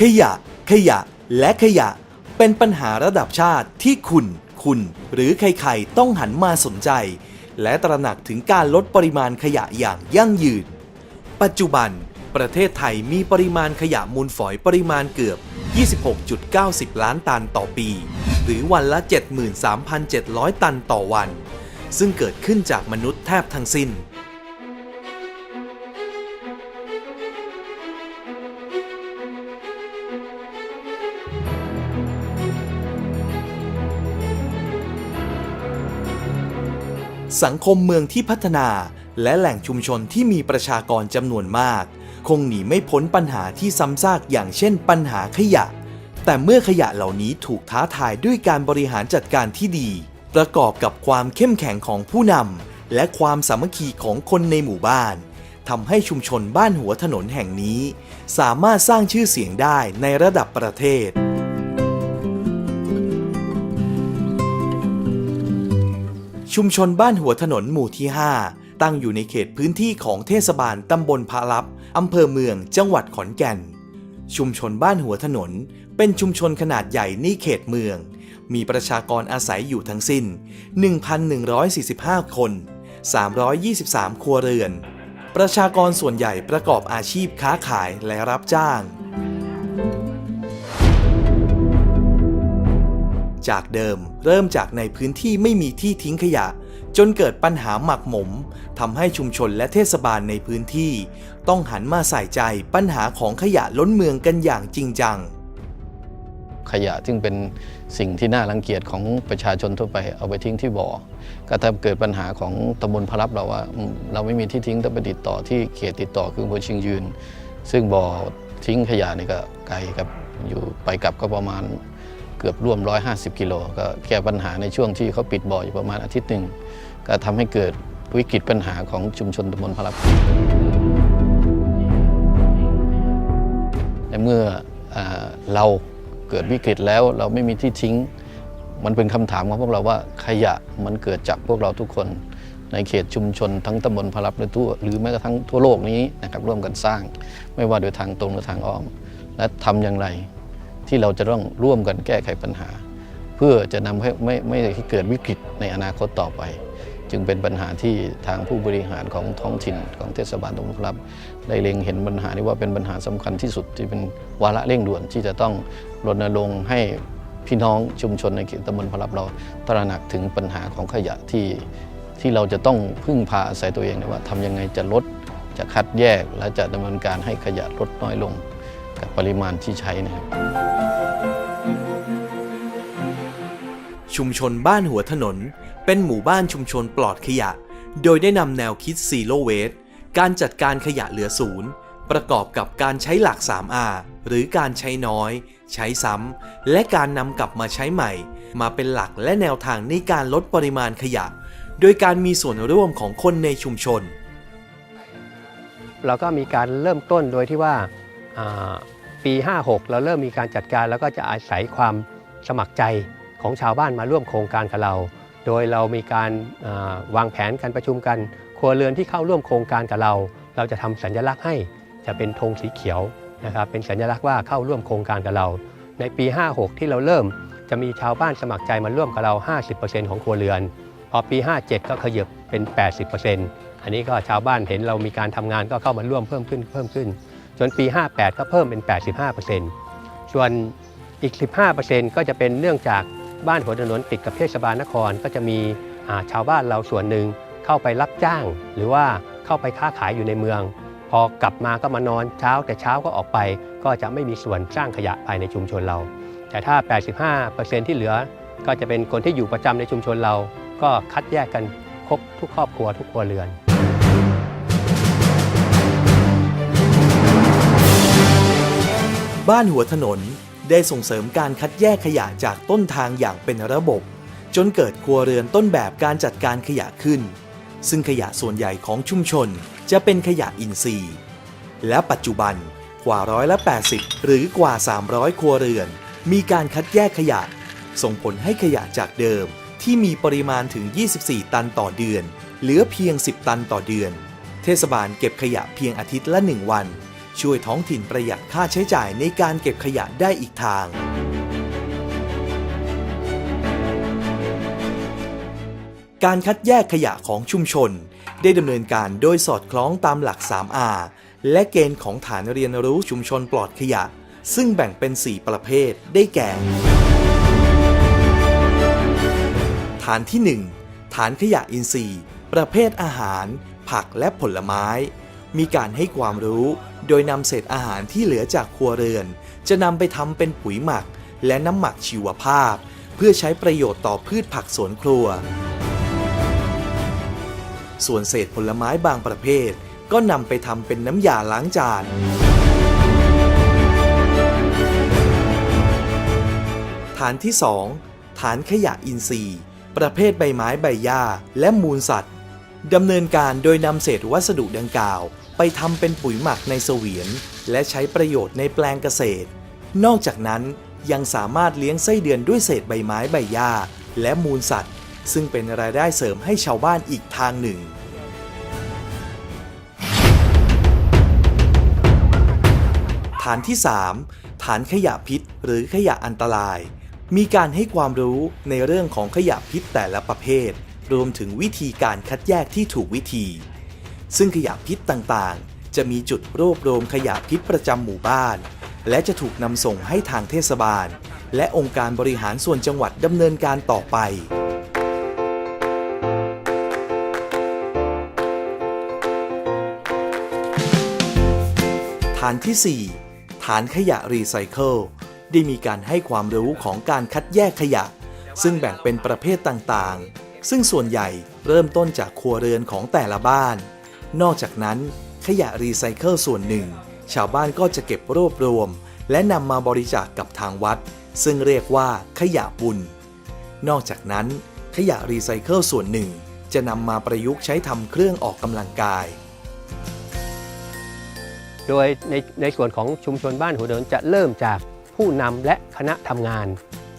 ขยะ ขยะ และขยะ เป็นปัญหาระดับชาติที่คุณ คุณ หรือใครๆ ต้องหันมาสนใจ และตระหนักถึงการลดปริมาณขยะอย่างยั่งยืน ปัจจุบัน ประเทศไทยมีปริมาณขยะมูลฝอยปริมาณเกือบ 26.90 ล้านตันต่อปี หรือวันละ 73,700 ตันต่อวัน ซึ่งเกิดขึ้นจากมนุษย์แทบทั้งสิ้น สังคมเมืองที่พัฒนาและแหล่งชุมชนที่มีประชากรจำนวนมาก คงหนีไม่พ้นปัญหาที่ซ้ำซากอย่างเช่นปัญหาขยะ แต่เมื่อขยะเหล่านี้ถูกท้าทายด้วยการบริหารจัดการที่ดี ประกอบกับความเข้มแข็งของผู้นำและความสามัคคีของคนในหมู่บ้านทำให้ชุมชนบ้านหัวถนนแห่งนี้ สามารถสร้างชื่อเสียงได้ในระดับประเทศ ชุมชนบ้านหัวถนนหมู่ที่ 5 ตั้งอยู่ในเขตพื้นที่ของเทศบาลตำบลพาลับอำเภอเมืองจังหวัดขอนแก่น ชุมชนบ้านหัวถนน เป็นชุมชนขนาดใหญ่ในเขตเมือง มีประชากรอาศัยอยู่ทั้งสิ้น 1,145 คน 323 ครัวเรือน ประชากรส่วนใหญ่ประกอบอาชีพค้าขายและรับจ้าง จากเดิมเริ่มจากในพื้นที่ไม่มีที่ทิ้งขยะ จนเกิดปัญหาหมักหมมทำให้ชุมชนและเทศบาลในพื้นที่ ต้องหันมาใส่ใจปัญหาของขยะล้นเมืองกันอย่างจริงจัง ขยะซึ่งเป็นสิ่งที่น่ารังเกียจของประชาชนทั่วไปเอาไปทิ้งที่บ่อ ก็ถ้าเกิดปัญหาของตำบลพลับเราว่าเราไม่มีที่ทิ้งต้องไปติดต่อที่เขตติดต่อคืออำเภอเชิงยืน ซึ่งบ่อทิ้งขยะนี่ก็ไกลกับอยู่ไปกลับก็ประมาณเกือบร่วม 150 กิโลก็แก้ปัญหาในช่วงที่เขาปิดบ่ออยู่ประมาณอาทิตย์หนึ่งก็ทำให้เกิดวิกฤตปัญหาของชุมชนตำบลพลับในเมื่ออเรา เกิดวิกฤตแล้วเราไม่มีที่ทิ้ง มันเป็นคำถามของพวกเราว่าขยะมันเกิดจากพวกเราทุกคน ในเขตชุมชนทั้งตำบลพลับและทั่วหรือแม้กระทั่งทั่วโลกนี้นะครับร่วมกันสร้าง ไม่ว่าโดยทางตรงหรือทางอ้อม และทำอย่างไร ที่เราจะต้องร่วมกันแก้ไขปัญหา เพื่อจะนำให้ไม่ไม่ให้เกิดวิกฤตในอนาคตต่อไป จึงเป็นปัญหาที่ทางผู้บริหารของท้องถิ่นของเทศบาลตำบลพลับ ได้เล็งเห็นปัญหานี้ว่าเป็นปัญหาสำคัญที่สุดที่เป็นวาระเร่งด่วนที่จะต้องรณรงค์ให้พี่น้องชุมชนในเขตตำบลพลับเราตระหนักถึงปัญหาของขยะที่ที่เราจะต้องพึ่งพาอาศัยตัวเองนะว่าทำยังไงจะลดจะคัดแยกและจะดำเนินการให้ขยะลดน้อยลง กับปริมาณที่ใช้นะครับ ชุมชนบ้านหัวถนน เป็นหมู่บ้านชุมชนปลอดขยะ โดยได้นำแนวคิด Zero Waste การจัดการขยะเหลือศูนย์ประกอบกับการใช้หลัก 3R หรือการใช้น้อย ใช้ซ้ำ และการนำกลับมาใช้ใหม่ มาเป็นหลักและแนวทางในการลดปริมาณขยะ โดยการมีส่วนร่วมของคนในชุมชน เราก็มีการเริ่มต้นโดยที่ว่าอ่าปี 56 เราเริ่มมีการจัดการแล้วก็จะอาศัยความสมัครใจ ของชาวบ้านมาร่วมโครงการกับเรา โดยเรามีการวางแผนการประชุมกัน ครัวเรือนที่เข้าร่วมโครงการกับเรา เราจะทำสัญลักษณ์ให้จะเป็นธงสีเขียวนะครับเป็นสัญลักษณ์ว่าเข้าร่วมโครงการกับเรา ในปี 56 ที่เราเริ่มจะมีชาวบ้านสมัครใจมาร่วมกับเรา 50%ของครัวเรือน พอปี 57 ก็ขยับเป็น 80%อันนี้ก็ชาวบ้านเห็นเรามีการทำงานก็เข้ามาร่วมเพิ่มขึ้นเพิ่มขึ้น จนปี 58 ก็เพิ่มเป็น 85%ส่วนอีก 15%ก็จะเป็นเนื่องจาก บ้านหัวถนนติดกับเทศบาลนครก็จะมีชาวบ้านเราส่วนหนึ่งเข้าไปรับจ้าง หรือว่าเข้าไปค้าขายอยู่ในเมือง พอกลับมาก็มานอนเช้าแต่เช้าก็ออกไป ก็จะไม่มีส่วนสร้างขยะภายในชุมชนเรา แต่ถ้า 85%ที่เหลือ ก็จะเป็นคนที่อยู่ประจำในชุมชนเรา ก็คัดแยกกันครบทุกครอบครัวทุกครัวเรือนบ้านหัวถนน ได้ส่งเสริมการคัดแยกขยะจากต้นทางอย่างเป็นระบบ จนเกิดครัวเรือนต้นแบบการจัดการขยะขึ้น ซึ่งขยะส่วนใหญ่ของชุมชนจะเป็นขยะอินทรีย์ และปัจจุบันกว่าร้อยละ80 หรือกว่า 300 ครัวเรือน มีการคัดแยกขยะ ส่งผลให้ขยะจากเดิมที่มีปริมาณถึง 24 ตันต่อเดือน เหลือเพียง 10 ตันต่อเดือน เทศบาลเก็บขยะเพียงอาทิตย์ละ 1 วัน ช่วยท้องถิ่นประหยัดค่าใช้จ่ายในการเก็บขยะได้อีกทาง การคัดแยกขยะของชุมชน ได้ดำเนินการโดยสอดคล้องตามหลัก 3R และเกณฑ์ของฐานเรียนรู้ชุมชนปลอดขยะ ซึ่งแบ่งเป็น 4 ประเภทได้แก่ ฐานที่ 1 ฐานขยะอินทรีย์ ประเภทอาหาร ผักและผลไม้ มีการให้ความรู้ โดยนำเศษอาหารที่เหลือจากครัวเรือน จะนำไปทำเป็นปุ๋ยหมัก และน้ำหมักชีวภาพ เพื่อใช้ประโยชน์ต่อพืชผักสวนครัว ส่วนเศษผลไม้บางประเภท ก็นำไปทำเป็นน้ำยาล้างจานฐานที่ 2 ฐานขยะอินทรีย์ ประเภทใบไม้ใบหญ้าและมูลสัตว์ดำเนินการโดยนำเศษวัสดุดังกล่าว ไปทำเป็นปุ๋ยหมักในเสวียน และใช้ประโยชน์ในแปลงเกษตร นอกจากนั้นยังสามารถเลี้ยงไส้เดือนด้วยเศษใบไม้ใบหญ้า และมูลสัตว์ ซึ่งเป็นรายได้เสริมให้ชาวบ้านอีกทางหนึ่งฐานที่ 3 ฐานขยะพิษหรือขยะอันตราย มีการให้ความรู้ในเรื่องของขยะพิษแต่ละประเภท รวมถึงวิธีการคัดแยกที่ถูกวิธี ซึ่งขยะพิษต่างๆ จะมีจุดรวบรวมขยะพิษประจำหมู่บ้าน และจะถูกนำส่งให้ทางเทศบาล และองค์การบริหารส่วนจังหวัดดำเนินการต่อไป ฐานที่ 4 ฐานขยะรีไซเคิลได้มีการให้ความรู้ของการคัดแยกขยะ ซึ่งแบ่งเป็นประเภทต่างๆ ซึ่งส่วนใหญ่เริ่มต้นจากครัวเรือนของแต่ละบ้าน นอกจากนั้น ขยะรีไซเคิลส่วนหนึ่ง ชาวบ้านก็จะเก็บรวบรวม และนำมาบริจาคกกับทางวัด ซึ่งเรียกว่าขยะบุญ นอกจากนั้น ขยะรีไซเคิลส่วนหนึ่ง จะนำมาประยุกต์ใช้ทำเครื่องออกกำลังกาย โดยในในส่วนของชุมชนบ้านหัวเดินจะเริ่มจากผู้นำและคณะทำงาน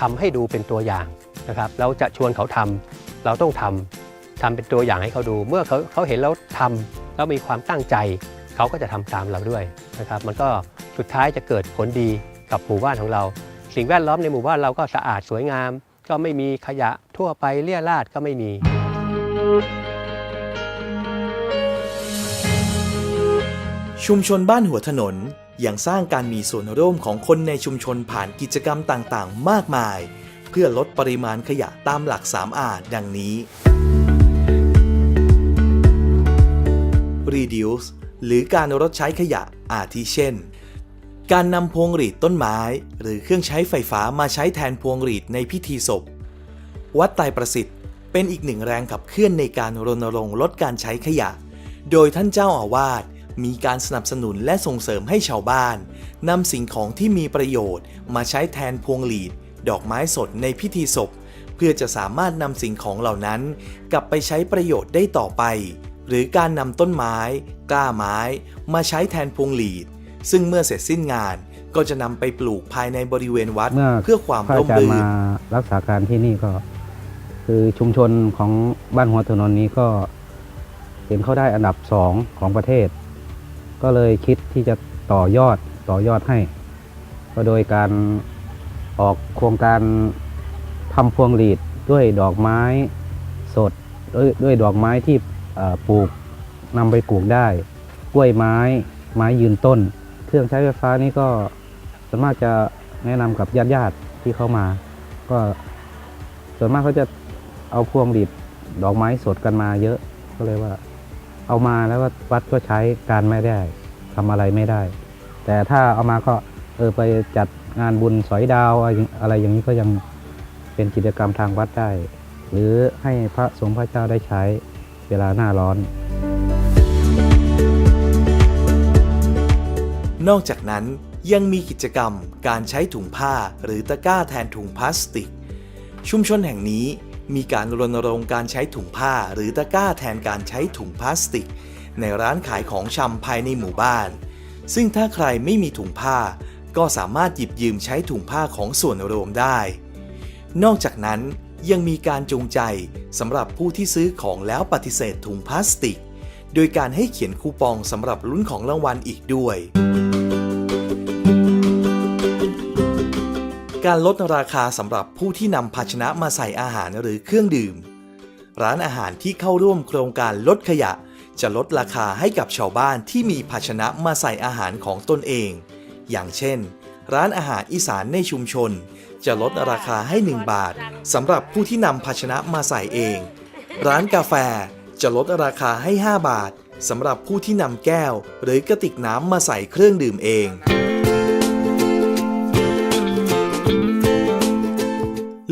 ทำให้ดูเป็นตัวอย่างนะครับ เราจะชวนเขาทำเราต้องทำ ทำเป็นตัวอย่างให้เขาดู เมื่อเขาเขาเห็นแล้วทำแล้วมีความตั้งใจ เขาก็จะทำตามเราด้วยนะครับมันก็สุดท้ายจะเกิดผลดีกับหมู่บ้านของเรา สิ่งแวดล้อมในหมู่บ้านเราก็สะอาดสวยงาม ก็ไม่มีขยะทั่วไปเลี่ยราดก็ไม่มีชุมชนบ้านหัวถนนยังสร้างการมีส่วนร่วมของคนในชุมชนผ่านกิจกรรมต่างๆ มากมาย เพื่อลดปริมาณขยะตามหลัก 3R ดังนี้ reduce หรือการลดใช้ขยะอาทิเช่น การนำพวงหรีดต้นไม้ หรือเครื่องใช้ไฟฟ้ามาใช้แทนพวงหรีดในพิธีศพ วัดไตรประสิทธิ์เป็นอีกหนึ่งแรงขับเคลื่อนในการรณรงค์ลดการใช้ขยะ โดยท่านเจ้าอาวาสมีการสนับสนุนและส่งเสริมให้ชาวบ้านนำสิ่งของที่มีประโยชน์มาใช้แทนพวงหลีด ดอกไม้สดในพิธีศพ เพื่อจะสามารถนำสิ่งของเหล่านั้น กลับไปใช้ประโยชน์ได้ต่อไป หรือการนำต้นไม้ กล้าไม้ มาใช้แทนพวงหลีด ซึ่งเมื่อเสร็จสิ้นงานก็จะนำไปปลูกภายในบริเวณวัดเมื่อเพื่อความพระร่อามจารรื่ย์นมารักษาการที่นี่ก็ คือชุมชนของบ้านหัวถนนนี้ก็เห็นเขาได้อันดับสองของประเทศ ก็เลยคิดที่จะต่อยอดต่อยอดให้ ก็โดยการออกโครงการทำพวงหลีดด้วยดอกไม้สดด้วยด้วยดอกไม้ที่เอ่อ ปลูกนำไปปลูกได้ กล้วยไม้ไม้ยืนต้น เครื่องใช้ไฟฟ้านี่ก็ส่วนมากจะแนะนำกับญาติญาติที่เข้ามา ก็ส่วนมากเขาจะเอาพวงหลีดดอกไม้สดกันมาเยอะก็เลยว่า เอามาแล้วก็วัดก็ใช้การไม่ได้ทำอะไรไม่ได้ แต่ถ้าเอามาก็เออไปจัดงานบุญสอยดาวอะไรอย่างนี้ก็ยังเป็นกิจกรรมทางวัดได้ หรือให้พระสงฆ์พระเจ้าได้ใช้ เวลาหน้าร้อน นอกจากนั้นยังมีกิจกรรมการใช้ถุงผ้าหรือตะกร้าแทนถุงพลาสติก ชุมชนแห่งนี้มีการรณรงค์การใช้ถุงผ้าหรือตะกร้าแทนการใช้ถุงพลาสติก ในร้านขายของชำภายในหมู่บ้าน ซึ่งถ้าใครไม่มีถุงผ้า ก็สามารถหยิบยืมใช้ถุงผ้าของส่วนรวมได้ นอกจากนั้น ยังมีการจูงใจสำหรับผู้ที่ซื้อของแล้วปฏิเสธถุงพลาสติก โดยการให้เขียนคูปองสำหรับลุ้นของรางวัลอีกด้วย การลดราคาสำหรับผู้ที่นำภาชนะมาใส่อาหารหรือเครื่องดื่ม ร้านอาหารที่เข้าร่วมโครงการลดขยะ จะลดราคาให้กับชาวบ้านที่มีภาชนะมาใส่อาหารของตนเอง อย่างเช่น ร้านอาหารอีสานในชุมชน จะลดราคาให้ 1 บาทสำหรับผู้ที่นำภาชนะมาใส่เอง ร้านกาแฟจะลดราคาให้ 5 บาทสำหรับผู้ที่นำแก้ว หรือกระติกน้ำมาใส่เครื่องดื่มเอง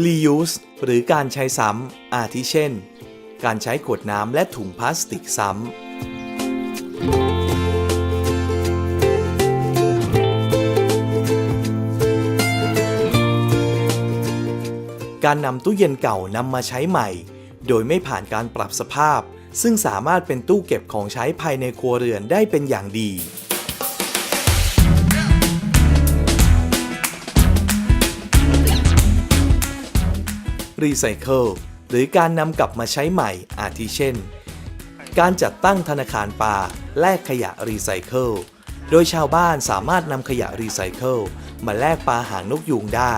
reuse หรือการใช้ซ้ำอาทิเช่น การใช้ขวดน้ำและถุงพลาสติกซ้ำ การนำตู้เย็นเก่านำมาใช้ใหม่ โดยไม่ผ่านการปรับสภาพ ซึ่งสามารถเป็นตู้เก็บของใช้ภายในครัวเรือนได้เป็นอย่างดี รีไซเคิลหรือการนำกลับมาใช้ใหม่ อาทิเช่น การจัดตั้งธนาคารปลาแลกขยะรีไซเคิล โดยชาวบ้านสามารถนำขยะรีไซเคิลมาแลกปลาหางนกยูงได้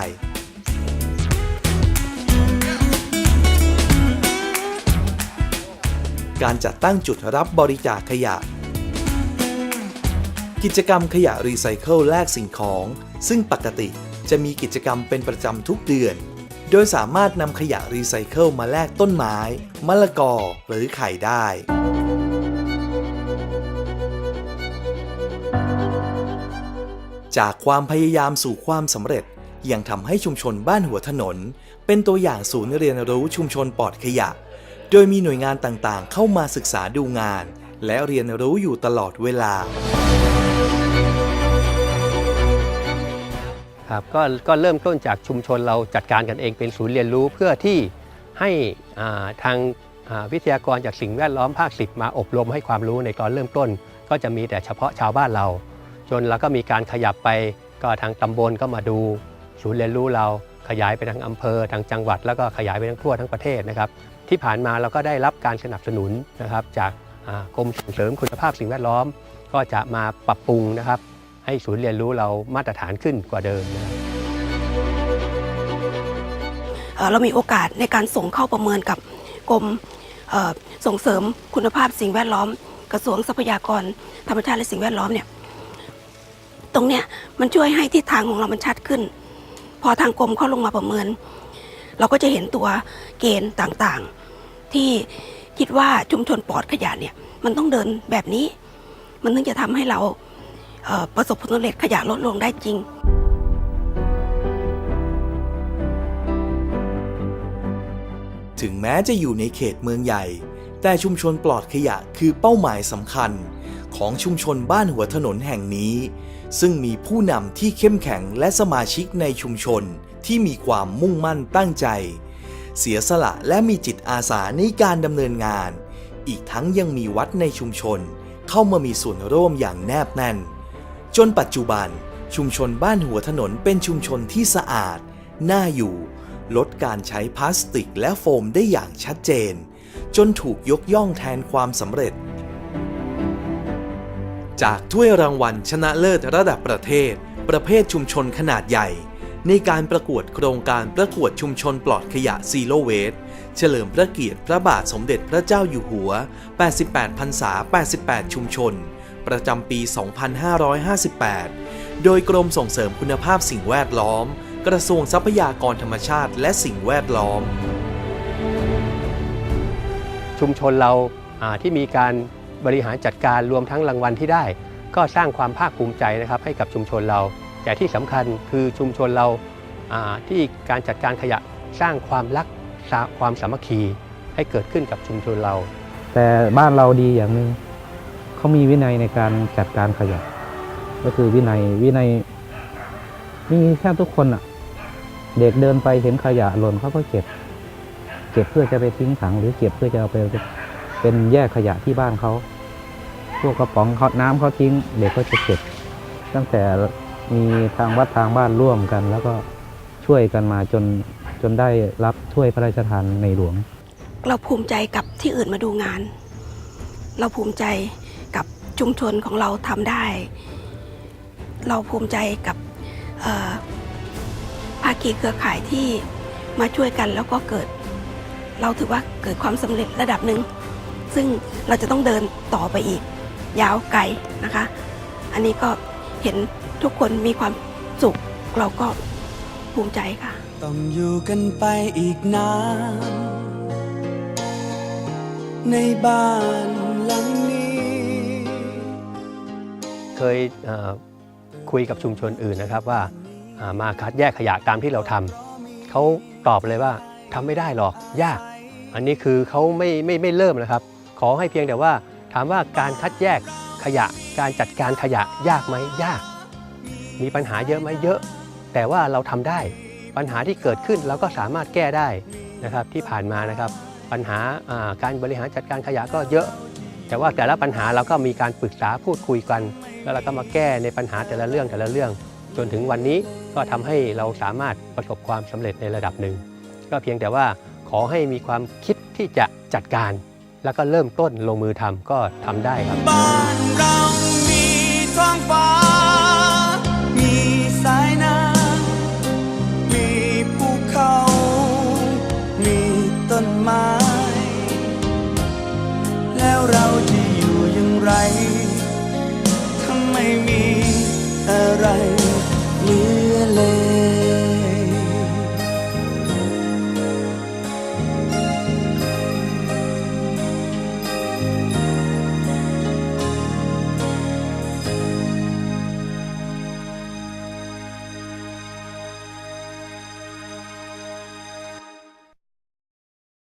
การจัดตั้งจุดรับบริจาคขยะ กิจกรรมขยะรีไซเคิลแลกสิ่งของ ซึ่งปกติจะมีกิจกรรมเป็นประจำทุกเดือน โดยสามารถนำขยะรีไซเคิลมาแลกต้นไม้ มะละกอ หรือไข่ได้จากความพยายามสู่ความสำเร็จ ยังทำให้ชุมชนบ้านหัวถนน เป็นตัวอย่างศูนย์เรียนรู้ชุมชนปลอดขยะ โดยมีหน่วยงานต่างๆ เข้ามาศึกษาดูงาน และเรียนรู้อยู่ตลอดเวลา ครับก็ก็เริ่มต้นจากชุมชนเราจัดการกันเองเป็นศูนย์เรียนรู้เพื่อที่ให้อ่าทางอ่าวิทยากรจากสิ่งแวดล้อมภาคสิบมาอบรมให้ความรู้ในตอนเริ่มต้น ก็จะมีแต่เฉพาะชาวบ้านเรา จนเราก็มีการขยับไปก็ทางตำบลก็มาดูศูนย์เรียนรู้เราขยายไปทางอำเภอทางจังหวัด แล้วก็ขยายไปทั้งทั่วทั้งประเทศนะครับ ที่ผ่านมาเราก็ได้รับการสนับสนุนนะครับ จากกรมส่งเสริมคุณภาพสิ่งแวดล้อม ก็จะมาปรับปรุงนะครับ ให้ศูนย์เรียนรู้เรามาตรฐานขึ้นกว่าเดิมนะครับเรามีโอกาสในการส่งเข้าประเมินกับกรมส่งเสริมคุณภาพสิ่งแวดล้อม กระทรวงทรัพยากรธรรมชาติและสิ่งแวดล้อมเนี่ยตรงเนี้ยมันช่วยให้ทิศทางของเรามันชัดขึ้น พอทางกรมเข้าลงมาประเมิน เราก็จะเห็นตัวเกณฑ์ต่างๆ ที่คิดว่าชุมชนปลอดขยะเนี่ยมันต้องเดินแบบนี้ มันถึงจะทำให้เราเอ่อประสบผลสำเร็จขยะลดลงได้จริง ถึงแม้จะอยู่ในเขตเมืองใหญ่ แต่ชุมชนปลอดขยะคือเป้าหมายสำคัญ ของชุมชนบ้านหัวถนนแห่งนี้ ซึ่งมีผู้นำที่เข้มแข็งและสมาชิกในชุมชนที่มีความมุ่งมั่นตั้งใจ เสียสละและมีจิตอาสาในการดำเนินงาน อีกทั้งยังมีวัดในชุมชน เข้ามามีส่วนร่วมอย่างแนบแน่น จนปัจจุบัน ชุมชนบ้านหัวถนนเป็นชุมชนที่สะอาด น่าอยู่ ลดการใช้พลาสติกและโฟมได้อย่างชัดเจน จนถูกยกย่องแทนความสำเร็จ จากถ้วยรางวัลชนะเลิศระดับประเทศ ประเภทชุมชนขนาดใหญ่ ในการประกวดโครงการประกวดชุมชนปลอดขยะซีโ w เว e เฉลิมพระเกียรติพระบาทสมเด็จพระเจ้าอยู่หัว 88พรรษา 88 ชุมชน ประจำปี 2558 โดยกรมส่งเสริมคุณภาพสิ่งแวดล้อม กระทรวงทรัพยากรธรรมชาติและสิ่งแวดล้อม ชุมชนเราาที่มีการบริหารจัดการรวมทั้งรางวัลที่ได้ ก็สร้างความภาคภูมิใจนะครับให้กับชุมชนเรา แต่ที่สำคัญคือชุมชนเราที่การจัดการขยะสร้างความรักความสามัคคีให้เกิดขึ้นกับชุมชนเรา แต่บ้านเราดีอย่างหนึ่งเขามีวินัยในการจัดการขยะ ก็คือวินัยวินัยมีแทบทุกคนอะเด็กเดินไปเห็นขยะหล่นเขาก็เก็บ เก็บเพื่อจะไปทิ้งถัง หรือเก็บเพื่อจะเอาไปเป็นแยกขยะที่บ้านเขาพวกกระป๋องเขาน้ำเขาทิ้ง เด็กก็จะเก็บ ตั้งแต่ มีทางวัดทางบ้านร่วมกัน แล้วก็ช่วยกันมาจนจนได้รับถ้วยพระราชทานในหลวง เราภูมิใจกับที่อื่นมาดูงาน เราภูมิใจกับชุมชนของเราทำได้ เราภูมิใจกับภาคีเครือข่ายที่มาช่วยกันแล้วก็เกิด เราถือว่าเกิดความสำเร็จระดับหนึ่ง ซึ่งเราจะต้องเดินต่อไปอีก ยาวไกลนะคะ อันนี้ก็ เห็นทุกคนมีความสุข เราก็ภูมิใจค่ะ ต้องอยู่กันไปอีกนานในบ้านหลังนี้ เคยเอ่อคุยกับชุมชนอื่นนะครับว่าอ่ามาคัดแยกขยะตามที่เราทำเขาตอบเลยว่าทำไม่ได้หรอกยาก อันนี้คือเขาไม่ไม่ไม่เริ่มนะครับ ขอให้เพียงแต่ว่าถามว่าการคัดแยก ขยะการจัดการขยะยากไหมยาก มีปัญหาเยอะไหมเยอะ แต่ว่าเราทำได้ ปัญหาที่เกิดขึ้นเราก็สามารถแก้ได้นะครับที่ผ่านมานะครับ ปัญหาการบริหารจัดการขยะก็เยอะ แต่ว่าแต่ละปัญหาเราก็มีการปรึกษาพูดคุยกัน แล้วเราก็มาแก้ในปัญหาแต่ละเรื่องแต่ละเรื่อง จนถึงวันนี้ก็ทำให้เราสามารถประสบความสำเร็จในระดับหนึ่งก็เพียงแต่ว่าขอให้มีความคิดที่จะจัดการ แล้วก็เริ่มต้นลงมือทำก็ทำได้ครับ บ้านเรามีท้องฟ้า